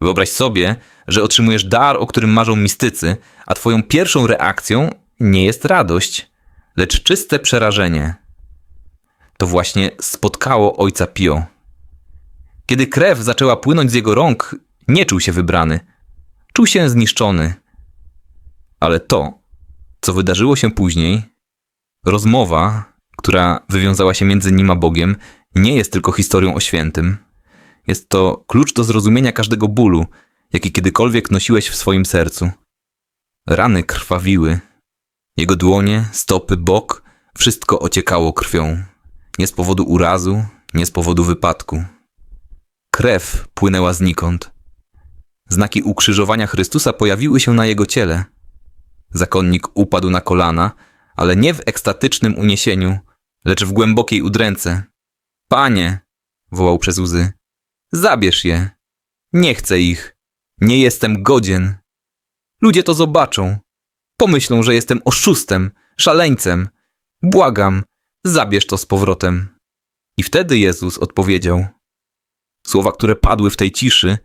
Wyobraź sobie, że otrzymujesz dar, o którym marzą mistycy, a twoją pierwszą reakcją nie jest radość, lecz czyste przerażenie. To właśnie spotkało ojca Pio. Kiedy krew zaczęła płynąć z jego rąk, nie czuł się wybrany. Czuł się zniszczony. Ale to, co wydarzyło się później, rozmowa, która wywiązała się między nim a Bogiem, nie jest tylko historią o świętym. Jest to klucz do zrozumienia każdego bólu, jaki kiedykolwiek nosiłeś w swoim sercu. Rany krwawiły. Jego dłonie, stopy, bok, wszystko ociekało krwią. Nie z powodu urazu, nie z powodu wypadku. Krew płynęła znikąd. Znaki ukrzyżowania Chrystusa pojawiły się na jego ciele. Zakonnik upadł na kolana, ale nie w ekstatycznym uniesieniu, lecz w głębokiej udręce. Panie, wołał przez łzy, zabierz je. Nie chcę ich. Nie jestem godzien. Ludzie to zobaczą. Pomyślą, że jestem oszustem, szaleńcem. Błagam, zabierz to z powrotem. I wtedy Jezus odpowiedział. Słowa, które padły w tej ciszy,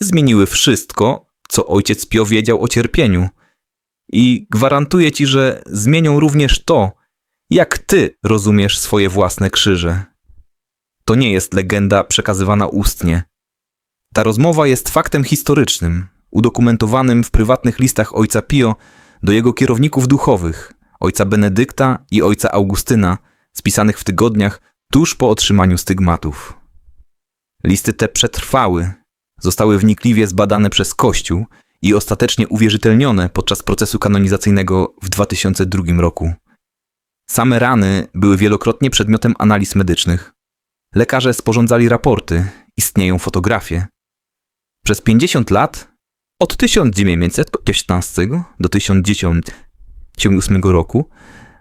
zmieniły wszystko, co ojciec Pio wiedział o cierpieniu. I gwarantuję ci, że zmienią również to, jak ty rozumiesz swoje własne krzyże. To nie jest legenda przekazywana ustnie. Ta rozmowa jest faktem historycznym, udokumentowanym w prywatnych listach ojca Pio do jego kierowników duchowych, ojca Benedykta i ojca Augustyna, spisanych w tygodniach tuż po otrzymaniu stygmatów. Listy te przetrwały, zostały wnikliwie zbadane przez Kościół i ostatecznie uwierzytelnione podczas procesu kanonizacyjnego w 2002 roku. Same rany były wielokrotnie przedmiotem analiz medycznych. Lekarze sporządzali raporty, istnieją fotografie. Przez 50 lat, od 1915 do 1908 roku,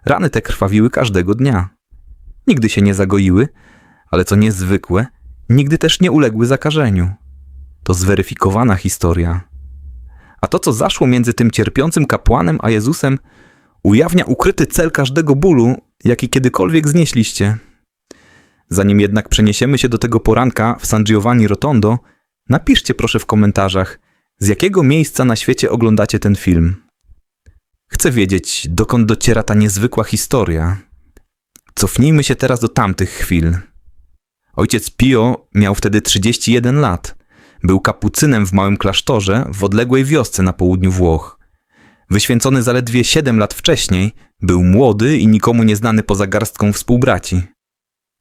rany te krwawiły każdego dnia. Nigdy się nie zagoiły, ale co niezwykłe, nigdy też nie uległy zakażeniu. To zweryfikowana historia. A to, co zaszło między tym cierpiącym kapłanem a Jezusem, ujawnia ukryty cel każdego bólu, jaki kiedykolwiek znieśliście. Zanim jednak przeniesiemy się do tego poranka w San Giovanni Rotondo, napiszcie proszę w komentarzach, z jakiego miejsca na świecie oglądacie ten film. Chcę wiedzieć, dokąd dociera ta niezwykła historia. Cofnijmy się teraz do tamtych chwil. Ojciec Pio miał wtedy 31 lat. Był kapucynem w małym klasztorze w odległej wiosce na południu Włoch. Wyświęcony zaledwie 7 lat wcześniej, był młody i nikomu nieznany poza garstką współbraci.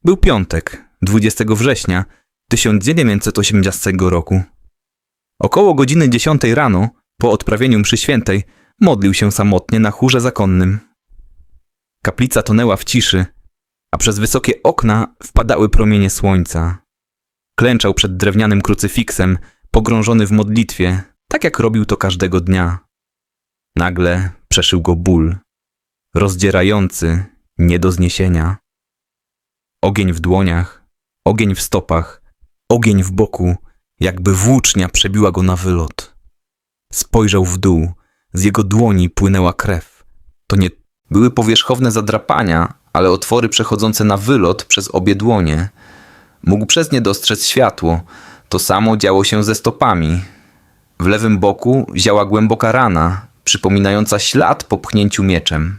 Był piątek, 20 września 1980 roku. Około godziny 10 rano, po odprawieniu mszy świętej, modlił się samotnie na chórze zakonnym. Kaplica tonęła w ciszy, a przez wysokie okna wpadały promienie słońca. Klęczał przed drewnianym krucyfiksem, pogrążony w modlitwie, tak jak robił to każdego dnia. Nagle przeszył go ból, rozdzierający, nie do zniesienia. Ogień w dłoniach, ogień w stopach, ogień w boku, jakby włócznia przebiła go na wylot. Spojrzał w dół, z jego dłoni płynęła krew. To nie były powierzchowne zadrapania, ale otwory przechodzące na wylot przez obie dłonie. Mógł przez nie dostrzec światło. To samo działo się ze stopami. W lewym boku ziała głęboka rana, przypominająca ślad po pchnięciu mieczem.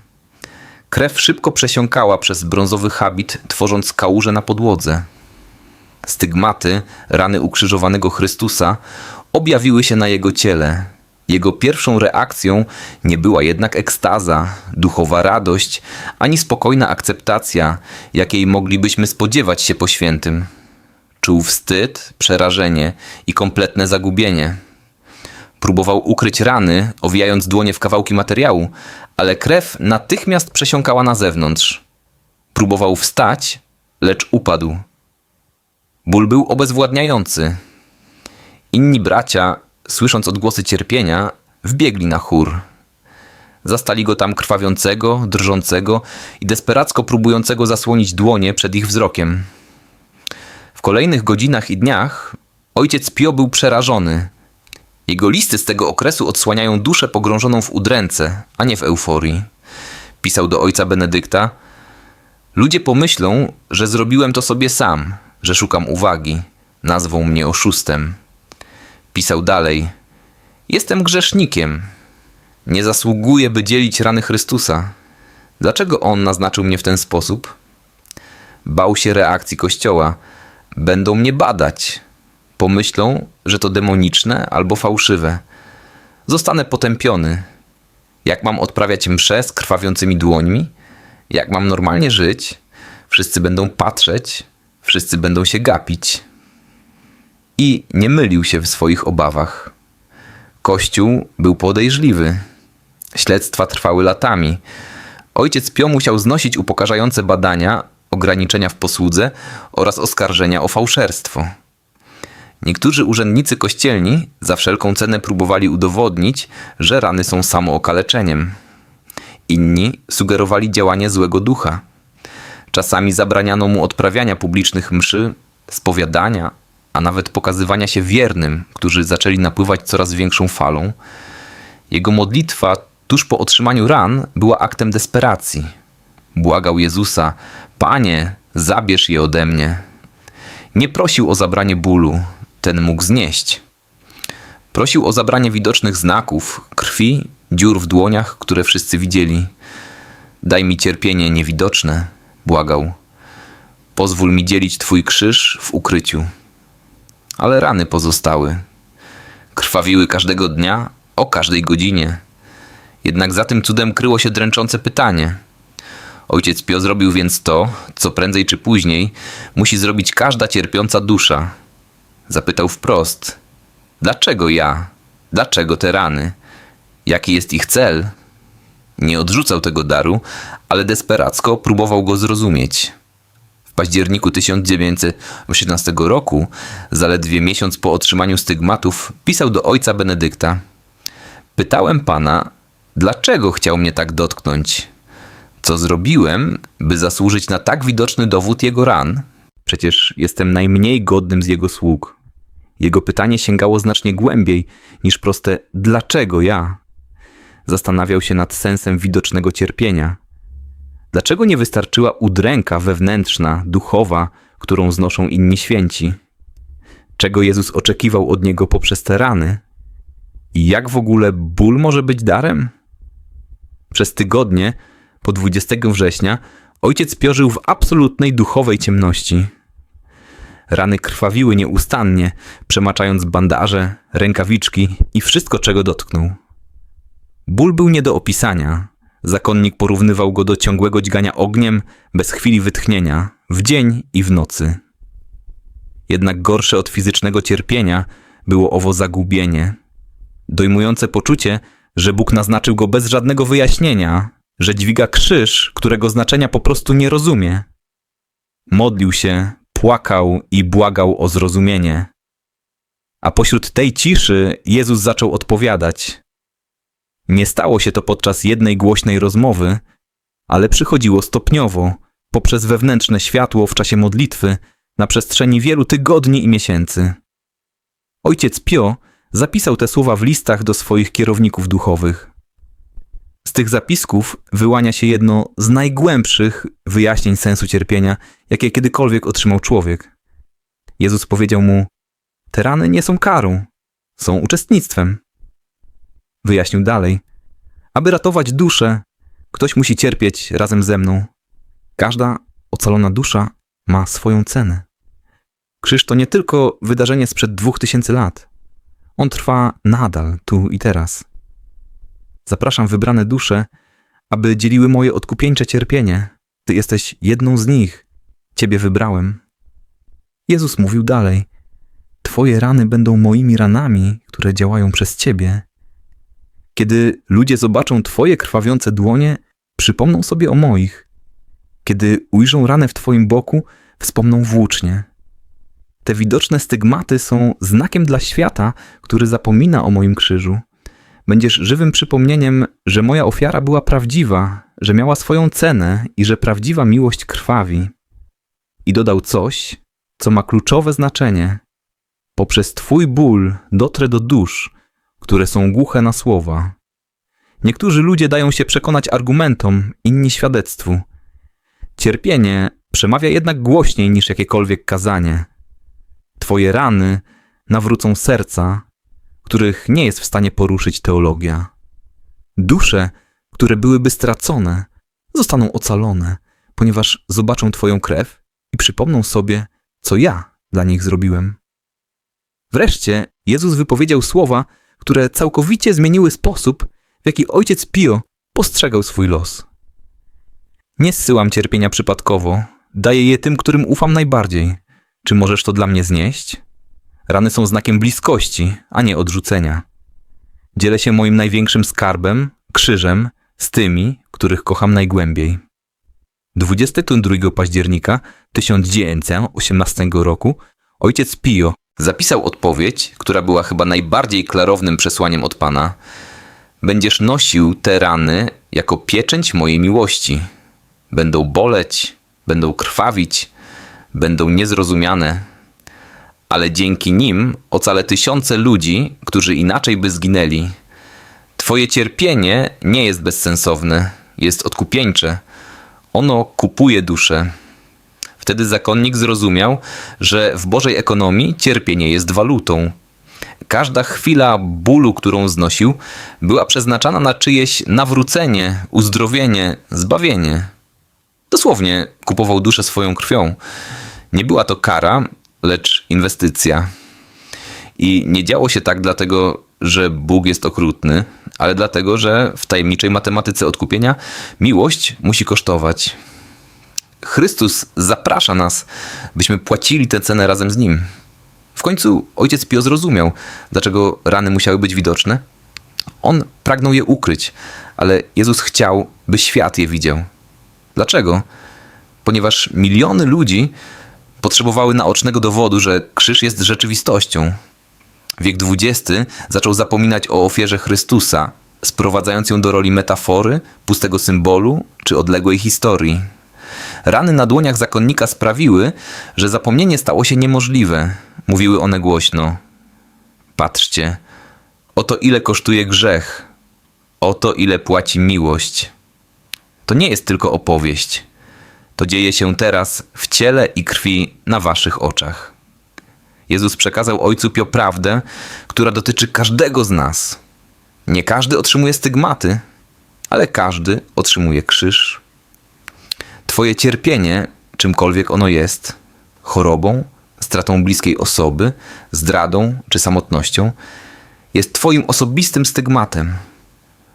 Krew szybko przesiąkała przez brązowy habit, tworząc kałuże na podłodze. Stygmaty, rany ukrzyżowanego Chrystusa, objawiły się na jego ciele. Jego pierwszą reakcją nie była jednak ekstaza, duchowa radość, ani spokojna akceptacja, jakiej moglibyśmy spodziewać się po świętym. Czuł wstyd, przerażenie i kompletne zagubienie. Próbował ukryć rany, owijając dłonie w kawałki materiału, ale krew natychmiast przesiąkała na zewnątrz. Próbował wstać, lecz upadł. Ból był obezwładniający. Inni bracia, słysząc odgłosy cierpienia, wbiegli na chór. Zastali go tam krwawiącego, drżącego i desperacko próbującego zasłonić dłonie przed ich wzrokiem. W kolejnych godzinach i dniach ojciec Pio był przerażony. Jego listy z tego okresu odsłaniają duszę pogrążoną w udręce, a nie w euforii. Pisał do ojca Benedykta: Ludzie pomyślą, że zrobiłem to sobie sam, że szukam uwagi, nazwą mnie oszustem. Pisał dalej: Jestem grzesznikiem. Nie zasługuję, by dzielić rany Chrystusa. Dlaczego on naznaczył mnie w ten sposób? Bał się reakcji Kościoła. Będą mnie badać. Pomyślą, że to demoniczne albo fałszywe. Zostanę potępiony. Jak mam odprawiać msze z krwawiącymi dłońmi? Jak mam normalnie żyć? Wszyscy będą patrzeć, wszyscy będą się gapić. I nie mylił się w swoich obawach. Kościół był podejrzliwy. Śledztwa trwały latami. Ojciec Pio musiał znosić upokarzające badania, ograniczenia w posłudze oraz oskarżenia o fałszerstwo. Niektórzy urzędnicy kościelni za wszelką cenę próbowali udowodnić, że rany są samookaleczeniem. Inni sugerowali działanie złego ducha. Czasami zabraniano mu odprawiania publicznych mszy, spowiadania, a nawet pokazywania się wiernym, którzy zaczęli napływać coraz większą falą. Jego modlitwa tuż po otrzymaniu ran była aktem desperacji. Błagał Jezusa: Panie, zabierz je ode mnie. Nie prosił o zabranie bólu, ten mógł znieść. Prosił o zabranie widocznych znaków, krwi, dziur w dłoniach, które wszyscy widzieli. Daj mi cierpienie niewidoczne, błagał. Pozwól mi dzielić Twój krzyż w ukryciu. Ale rany pozostały. Krwawiły każdego dnia, o każdej godzinie. Jednak za tym cudem kryło się dręczące pytanie. Ojciec Pio zrobił więc to, co prędzej czy później musi zrobić każda cierpiąca dusza. Zapytał wprost: Dlaczego ja? Dlaczego te rany? Jaki jest ich cel? Nie odrzucał tego daru, ale desperacko próbował go zrozumieć. W październiku 1918 roku, zaledwie miesiąc po otrzymaniu stygmatów, pisał do ojca Benedykta: Pytałem pana, dlaczego chciał mnie tak dotknąć? Co zrobiłem, by zasłużyć na tak widoczny dowód jego ran? Przecież jestem najmniej godnym z jego sług. Jego pytanie sięgało znacznie głębiej niż proste dlaczego ja? Zastanawiał się nad sensem widocznego cierpienia. Dlaczego nie wystarczyła udręka wewnętrzna, duchowa, którą znoszą inni święci? Czego Jezus oczekiwał od niego poprzez te rany? I jak w ogóle ból może być darem? Przez tygodnie, po 20 września, ojciec piorzył w absolutnej duchowej ciemności. Rany krwawiły nieustannie, przemaczając bandaże, rękawiczki i wszystko, czego dotknął. Ból był nie do opisania. Zakonnik porównywał go do ciągłego dźgania ogniem, bez chwili wytchnienia, w dzień i w nocy. Jednak gorsze od fizycznego cierpienia było owo zagubienie. Dojmujące poczucie, że Bóg naznaczył go bez żadnego wyjaśnienia, że dźwiga krzyż, którego znaczenia po prostu nie rozumie. Modlił się, płakał i błagał o zrozumienie. A pośród tej ciszy Jezus zaczął odpowiadać. Nie stało się to podczas jednej głośnej rozmowy, ale przychodziło stopniowo, poprzez wewnętrzne światło w czasie modlitwy, na przestrzeni wielu tygodni i miesięcy. Ojciec Pio zapisał te słowa w listach do swoich kierowników duchowych. Z tych zapisków wyłania się jedno z najgłębszych wyjaśnień sensu cierpienia, jakie kiedykolwiek otrzymał człowiek. Jezus powiedział mu: Te rany nie są karą, są uczestnictwem. Wyjaśnił dalej: Aby ratować duszę, ktoś musi cierpieć razem ze mną. Każda ocalona dusza ma swoją cenę. Krzyż to nie tylko wydarzenie sprzed dwóch tysięcy lat. On trwa nadal, tu i teraz. Zapraszam wybrane dusze, aby dzieliły moje odkupieńcze cierpienie. Ty jesteś jedną z nich. Ciebie wybrałem. Jezus mówił dalej: Twoje rany będą moimi ranami, które działają przez Ciebie. Kiedy ludzie zobaczą Twoje krwawiące dłonie, przypomną sobie o moich. Kiedy ujrzą ranę w Twoim boku, wspomną włócznie. Te widoczne stygmaty są znakiem dla świata, który zapomina o moim krzyżu. Będziesz żywym przypomnieniem, że moja ofiara była prawdziwa, że miała swoją cenę i że prawdziwa miłość krwawi. I dodał coś, co ma kluczowe znaczenie. Poprzez Twój ból dotrę do dusz, które są głuche na słowa. Niektórzy ludzie dają się przekonać argumentom, inni świadectwu. Cierpienie przemawia jednak głośniej niż jakiekolwiek kazanie. Twoje rany nawrócą serca, których nie jest w stanie poruszyć teologia. Dusze, które byłyby stracone, zostaną ocalone, ponieważ zobaczą Twoją krew i przypomną sobie, co ja dla nich zrobiłem. Wreszcie Jezus wypowiedział słowa, które całkowicie zmieniły sposób, w jaki ojciec Pio postrzegał swój los. Nie zsyłam cierpienia przypadkowo, daję je tym, którym ufam najbardziej. Czy możesz to dla mnie znieść? Rany są znakiem bliskości, a nie odrzucenia. Dzielę się moim największym skarbem, krzyżem, z tymi, których kocham najgłębiej. 22 października 1918 roku ojciec Pio zapisał odpowiedź, która była chyba najbardziej klarownym przesłaniem od Pana. Będziesz nosił te rany jako pieczęć mojej miłości. Będą boleć, będą krwawić, będą niezrozumiane, ale dzięki nim ocalę tysiące ludzi, którzy inaczej by zginęli. Twoje cierpienie nie jest bezsensowne, jest odkupieńcze. Ono kupuje duszę. Wtedy zakonnik zrozumiał, że w Bożej ekonomii cierpienie jest walutą. Każda chwila bólu, którą znosił, była przeznaczana na czyjeś nawrócenie, uzdrowienie, zbawienie. Dosłownie kupował duszę swoją krwią. Nie była to kara, lecz inwestycja. I nie działo się tak dlatego, że Bóg jest okrutny, ale dlatego, że w tajemniczej matematyce odkupienia miłość musi kosztować. Chrystus zaprasza nas, byśmy płacili tę cenę razem z Nim. W końcu ojciec Pio zrozumiał, dlaczego rany musiały być widoczne. On pragnął je ukryć, ale Jezus chciał, by świat je widział. Dlaczego? Ponieważ miliony ludzi potrzebowały naocznego dowodu, że krzyż jest rzeczywistością. Wiek XX zaczął zapominać o ofierze Chrystusa, sprowadzając ją do roli metafory, pustego symbolu czy odległej historii. Rany na dłoniach zakonnika sprawiły, że zapomnienie stało się niemożliwe. Mówiły one głośno. Patrzcie, oto ile kosztuje grzech, oto ile płaci miłość. To nie jest tylko opowieść. To dzieje się teraz w ciele i krwi na waszych oczach. Jezus przekazał Ojcu Pio prawdę, która dotyczy każdego z nas. Nie każdy otrzymuje stygmaty, ale każdy otrzymuje krzyż. Twoje cierpienie, czymkolwiek ono jest, chorobą, stratą bliskiej osoby, zdradą czy samotnością, jest Twoim osobistym stygmatem.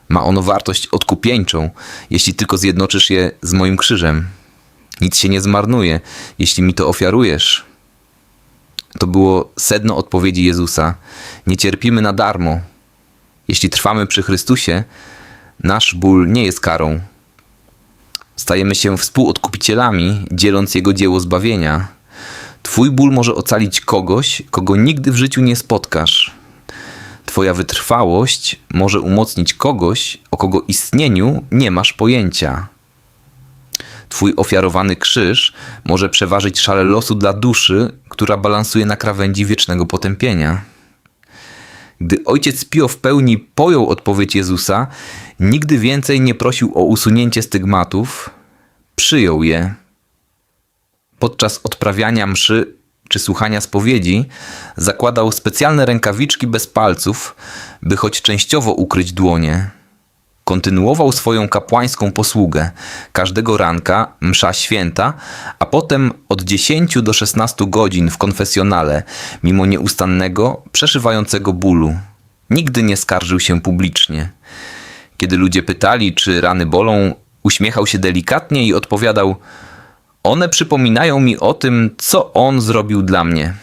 Ma ono wartość odkupieńczą, jeśli tylko zjednoczysz je z moim krzyżem. Nic się nie zmarnuje, jeśli mi to ofiarujesz. To było sedno odpowiedzi Jezusa. Nie cierpimy na darmo. Jeśli trwamy przy Chrystusie, nasz ból nie jest karą. Stajemy się współodkupicielami, dzieląc Jego dzieło zbawienia. Twój ból może ocalić kogoś, kogo nigdy w życiu nie spotkasz. Twoja wytrwałość może umocnić kogoś, o kogo istnieniu nie masz pojęcia. Twój ofiarowany krzyż może przeważyć szale losu dla duszy, która balansuje na krawędzi wiecznego potępienia. Gdy ojciec Pio w pełni pojął odpowiedź Jezusa, nigdy więcej nie prosił o usunięcie stygmatów, przyjął je. Podczas odprawiania mszy czy słuchania spowiedzi zakładał specjalne rękawiczki bez palców, by choć częściowo ukryć dłonie. Kontynuował swoją kapłańską posługę. Każdego ranka msza święta, a potem od 10 do 16 godzin w konfesjonale, mimo nieustannego, przeszywającego bólu. Nigdy nie skarżył się publicznie. Kiedy ludzie pytali, czy rany bolą, uśmiechał się delikatnie i odpowiadał: One przypominają mi o tym, co on zrobił dla mnie.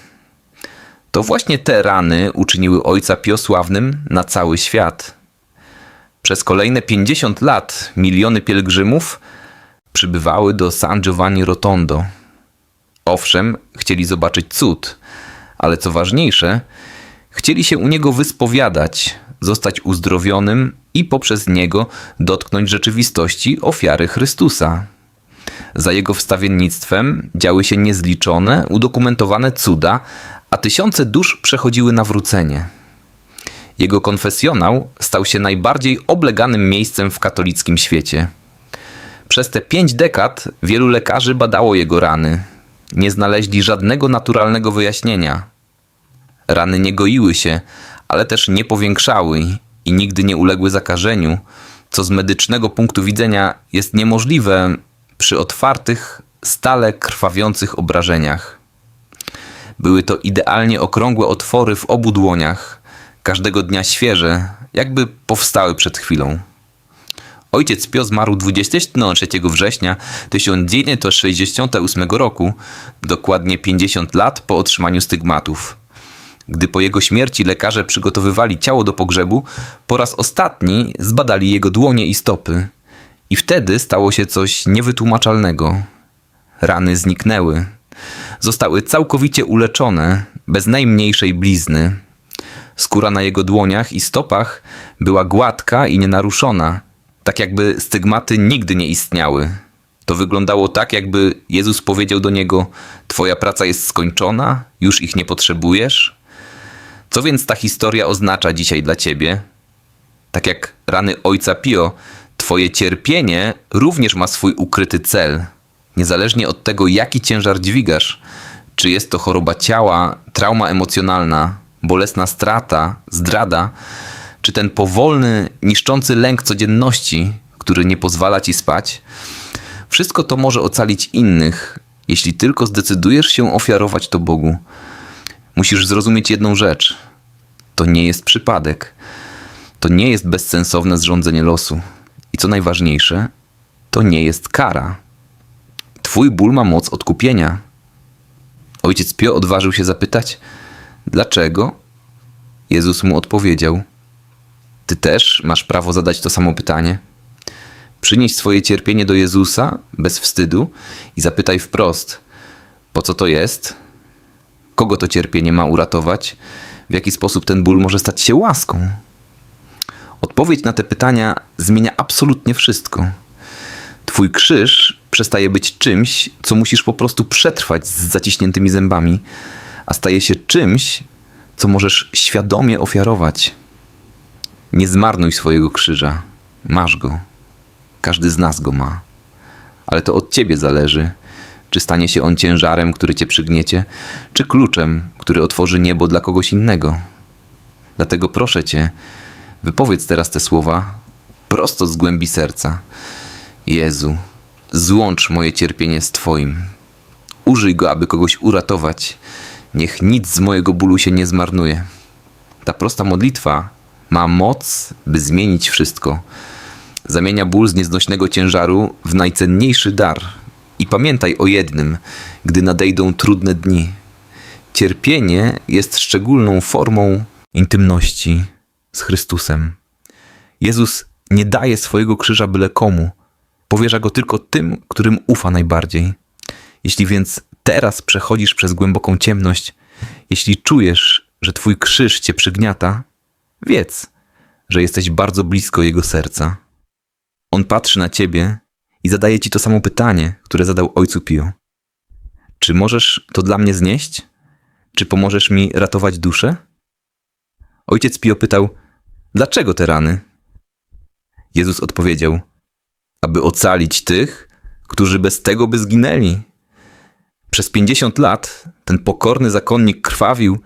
To właśnie te rany uczyniły ojca Piosławnym na cały świat. Przez kolejne 50 lat miliony pielgrzymów przybywały do San Giovanni Rotondo. Owszem, chcieli zobaczyć cud, ale co ważniejsze, chcieli się u niego wyspowiadać, zostać uzdrowionym i poprzez niego dotknąć rzeczywistości ofiary Chrystusa. Za jego wstawiennictwem działy się niezliczone, udokumentowane cuda, a tysiące dusz przechodziły nawrócenie. Jego konfesjonał stał się najbardziej obleganym miejscem w katolickim świecie. Przez te pięć dekad wielu lekarzy badało jego rany. Nie znaleźli żadnego naturalnego wyjaśnienia. Rany nie goiły się, ale też nie powiększały i nigdy nie uległy zakażeniu, co z medycznego punktu widzenia jest niemożliwe przy otwartych, stale krwawiących obrażeniach. Były to idealnie okrągłe otwory w obu dłoniach, każdego dnia świeże, jakby powstały przed chwilą. Ojciec Pio zmarł 23 września 1968 roku, dokładnie 50 lat po otrzymaniu stygmatów. Gdy po jego śmierci lekarze przygotowywali ciało do pogrzebu, po raz ostatni zbadali jego dłonie i stopy. I wtedy stało się coś niewytłumaczalnego. Rany zniknęły. Zostały całkowicie uleczone, bez najmniejszej blizny. Skóra na jego dłoniach i stopach była gładka i nienaruszona, tak jakby stygmaty nigdy nie istniały. To wyglądało tak, jakby Jezus powiedział do niego: Twoja praca jest skończona, już ich nie potrzebujesz. Co więc ta historia oznacza dzisiaj dla ciebie? Tak jak rany ojca Pio, twoje cierpienie również ma swój ukryty cel. Niezależnie od tego, jaki ciężar dźwigasz, czy jest to choroba ciała, trauma emocjonalna, bolesna strata, zdrada, czy ten powolny, niszczący lęk codzienności, który nie pozwala ci spać, wszystko to może ocalić innych, jeśli tylko zdecydujesz się ofiarować to Bogu. Musisz zrozumieć jedną rzecz. To nie jest przypadek. To nie jest bezsensowne zrządzenie losu. I co najważniejsze, to nie jest kara. Twój ból ma moc odkupienia. Ojciec Pio odważył się zapytać, dlaczego? Jezus mu odpowiedział: Ty też masz prawo zadać to samo pytanie. Przynieś swoje cierpienie do Jezusa bez wstydu i zapytaj wprost: Po co to jest? Kogo to cierpienie ma uratować? W jaki sposób ten ból może stać się łaską? Odpowiedź na te pytania zmienia absolutnie wszystko. Twój krzyż przestaje być czymś, co musisz po prostu przetrwać z zaciśniętymi zębami, a staje się czymś, co możesz świadomie ofiarować. Nie zmarnuj swojego krzyża. Masz go. Każdy z nas go ma. Ale to od ciebie zależy, czy stanie się on ciężarem, który cię przygniecie, czy kluczem, który otworzy niebo dla kogoś innego. Dlatego proszę cię, wypowiedz teraz te słowa prosto z głębi serca. Jezu, złącz moje cierpienie z Twoim. Użyj go, aby kogoś uratować. Niech nic z mojego bólu się nie zmarnuje. Ta prosta modlitwa ma moc, by zmienić wszystko. Zamienia ból z nieznośnego ciężaru w najcenniejszy dar. I pamiętaj o jednym, gdy nadejdą trudne dni. Cierpienie jest szczególną formą intymności z Chrystusem. Jezus nie daje swojego krzyża byle komu. Powierza go tylko tym, którym ufa najbardziej. Jeśli więc teraz przechodzisz przez głęboką ciemność, jeśli czujesz, że twój krzyż cię przygniata, wiedz, że jesteś bardzo blisko jego serca. On patrzy na ciebie i zadaje ci to samo pytanie, które zadał ojcu Pio. Czy możesz to dla mnie znieść? Czy pomożesz mi ratować duszę? Ojciec Pio pytał: Dlaczego te rany? Jezus odpowiedział: Aby ocalić tych, którzy bez tego by zginęli. Przez pięćdziesiąt lat ten pokorny zakonnik krwawił,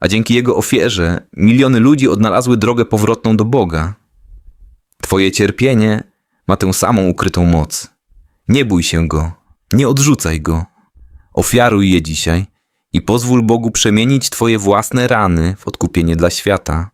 a dzięki jego ofierze miliony ludzi odnalazły drogę powrotną do Boga. Twoje cierpienie ma tę samą ukrytą moc. Nie bój się go, nie odrzucaj go. Ofiaruj je dzisiaj i pozwól Bogu przemienić Twoje własne rany w odkupienie dla świata.